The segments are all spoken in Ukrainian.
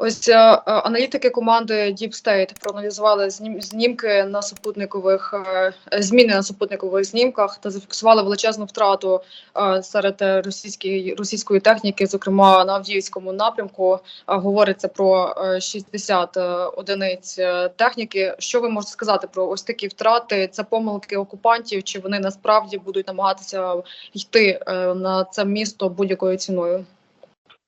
Ось е, е, аналітики команди Deep State проаналізували знім- знімки на супутникових е, зміни на супутникових знімках та зафіксували величезну втрату е, серед російської російської техніки, зокрема на Авдіївському напрямку. Е, Говориться про е, 60 е, одиниць техніки. Що ви можете сказати про ось такі втрати? Це помилки окупантів, чи вони насправді будуть намагатися йти е, на це місто будь-якою ціною?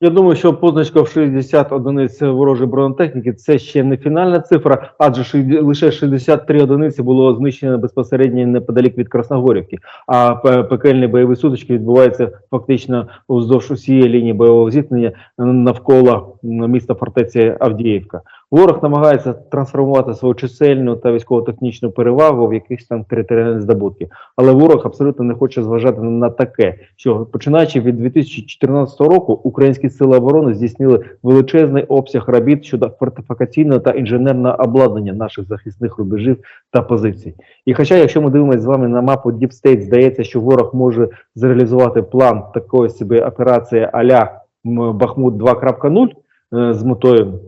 Я думаю, що позначка в 60 одиниць ворожої бронетехніки це ще не фінальна цифра, адже лише 63 одиниці було знищено безпосередньо неподалік від Красногорівки. А пекельні бойові сутички відбуваються фактично вздовж усієї лінії бойового зіткнення навколо міста фортеці Авдіївка. Ворог намагається трансформувати свою чисельну та військово-технічну перевагу в якісь там територіальні здобутки. Але ворог абсолютно не хоче зважати на таке, що починаючи від 2014 року, українські сили оборони здійснили величезний обсяг робіт щодо фортифікаційного та інженерного обладнання наших захисних рубежів та позицій. І хоча, якщо ми дивимося з вами на мапу State, здається, що ворог може зреалізувати план такої собі операції а-ля Бахмут 2.0 е, з метою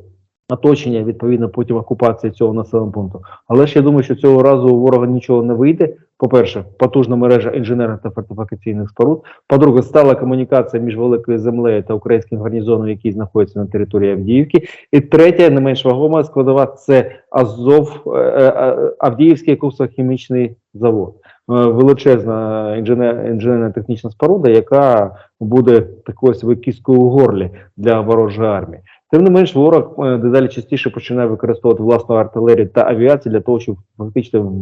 оточення, відповідно, потім окупації цього населеного пункту. Але ж я думаю, що цього разу у ворога нічого не вийде. По-перше, потужна мережа інженерних та фортифікаційних споруд. По-друге, стала комунікація між великою землею та українським гарнізоном, який знаходиться на території Авдіївки. І третя, не менш вагома складова, це Азов е, е, Авдіївський коксохімічний завод. Е, Величезна інженер, інженерна технічна споруда, яка буде такою кісткою у горлі для ворожої армії. Тим не менш, ворог е, дедалі частіше починає використовувати власну артилерію та авіацію для того, щоб фактично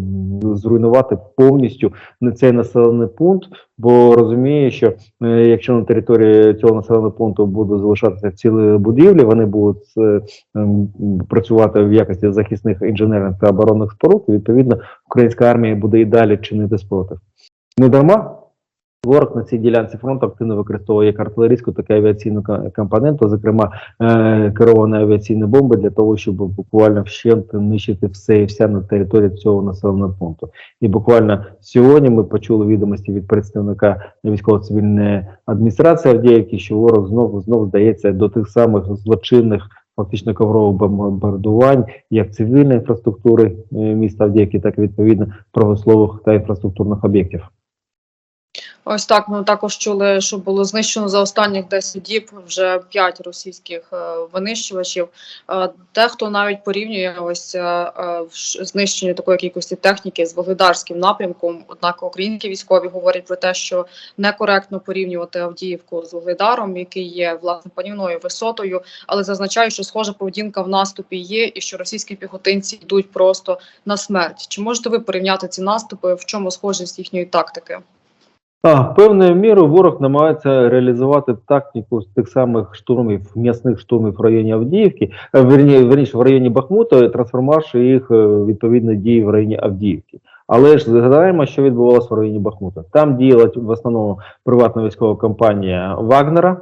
зруйнувати повністю цей населений пункт, бо розуміє, що е, якщо на території цього населеного пункту будуть залишатися цілі будівлі, вони будуть е, ем, працювати в якості захисних інженерних та оборонних споруд. І, відповідно, українська армія буде і далі чинити спротив. Не дарма Ворог на цій ділянці фронту активно використовує як артилерійську, так і авіаційну компоненту, зокрема е, керовані авіаційні бомби для того, щоб буквально вщент нищити все і вся на території цього населеного пункту. І буквально сьогодні ми почули відомості від представника військово-цивільної адміністрації Авдіївки, що ворог знову знову здається до тих самих злочинних. Фактично коврових бомбардувань як цивільної інфраструктури е, міста Авдіївки, так і відповідно промислових та інфраструктурних об'єктів. Ось так ми також чули, що було знищено за останніх 10 діб вже 5 російських е, винищувачів. Е, Дехто навіть порівнює ось е, знищення такої кількості техніки з Вугледарським напрямком. Однак українські військові говорять про те, що некоректно порівнювати Авдіївку з Вугледаром, який є власне панівною висотою, але зазначаю, що схожа поведінка в наступі є, і що російські піхотинці йдуть просто на смерть. Чи можете ви порівняти ці наступи? В чому схожість їхньої тактики? А, певною мірою ворог намагається реалізувати тактику тих самих штурмів, м'ясних штурмів в районі Авдіївки, е, верні, верніше в районі Бахмута, трансформувавши їх е, відповідно дії в районі Авдіївки. Але ж згадаємо, що відбувалося в районі Бахмута. Там діяла в основному приватна військова компанія Вагнера.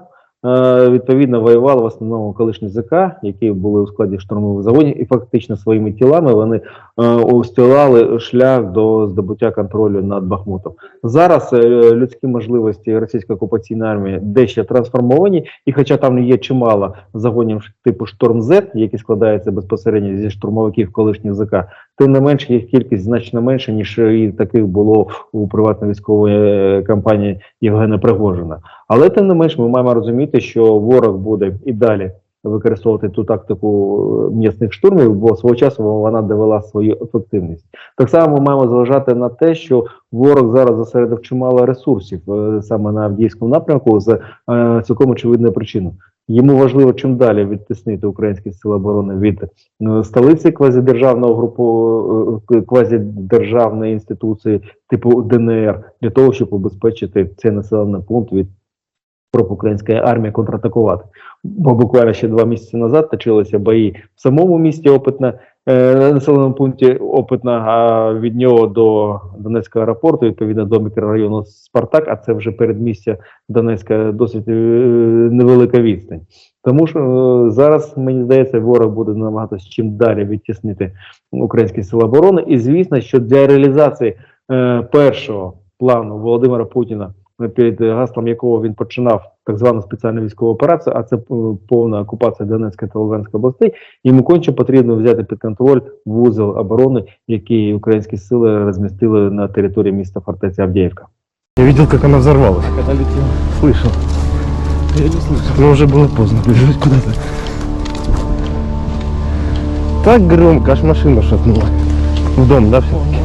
Е, відповідно, воювали в основному колишні ЗК, які були у складі штурмових загонів, і фактично своїми тілами вони е, устилали шлях до здобуття контролю над Бахмутом. Зараз е, людські можливості російської окупаційної армії дещо трансформовані, і хоча там є чимало загонів типу Шторм З, які складаються безпосередньо зі штурмовиків колишніх ЗК, тим не менше їх кількість значно менша, ніж і таких було у приватно-військової е, компанії Євгена Пригожина. Але тим не менш, ми маємо розуміти, що ворог буде і далі використовувати ту тактику е, м'ясних штурмів, бо свого часу вона довела свою ефективність. Так само ми маємо зважати на те, що ворог зараз зосередив чимало ресурсів е, саме на Авдіївському напрямку з цілком очевидною причиною. Йому важливо чим далі відтиснити українські сили оборони від е, столиці квазідержавного групу е, квазідержавної інституції типу ДНР для того, щоб убезпечити цей населений пункт від спроб української армії контратакувати. Бо буквально ще два місяці назад точилися бої в самому місті Опитне, е, населеному пункті Опитна, а від нього до Донецького аеропорту, відповідно до мікрорайону Спартак, а це вже передмістя Донецька досить е, невелика відстань. Тому що е, зараз, мені здається, ворог буде намагатися чим далі відтіснити українські сили оборони. І звісно, що для реалізації е, першого плану Володимира Путіна перед гаслом якого він починав так звану спеціальну військову операцію, а це е, повна окупація Донецької та Луганської областей. Йому конче потрібно взяти під контроль вузол оборони, який українські сили розмістили на території міста фортеця Авдіївка. Я видел, как она взорвалась. Когда летел, Слышал. я не слышал. Но уже было поздно бежать куда-то. Так громко, аж машину шатнула. В дом, да, все-таки?